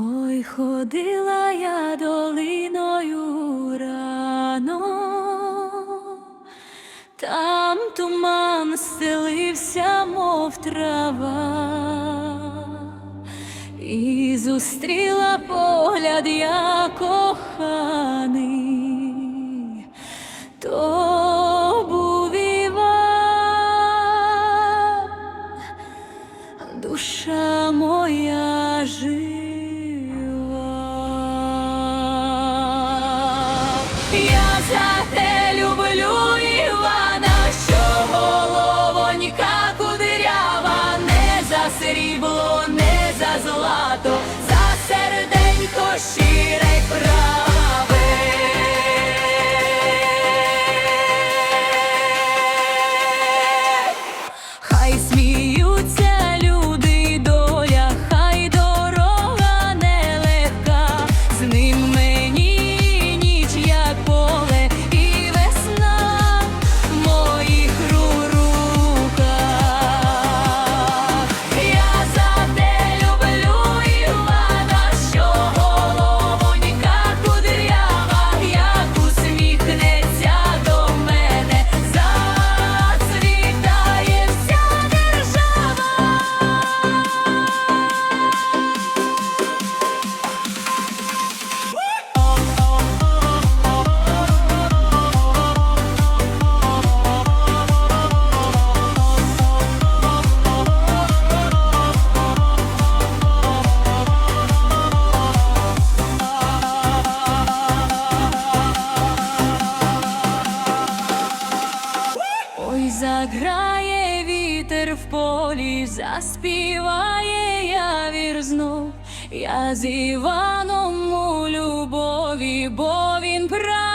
Ой, ходила я долиною рано, там туман стелився, мов трава, і зустріла погляд я коханий, Я заграє вітер в полі, заспіває явір знов. Я з Іваном у любові, бо він правий.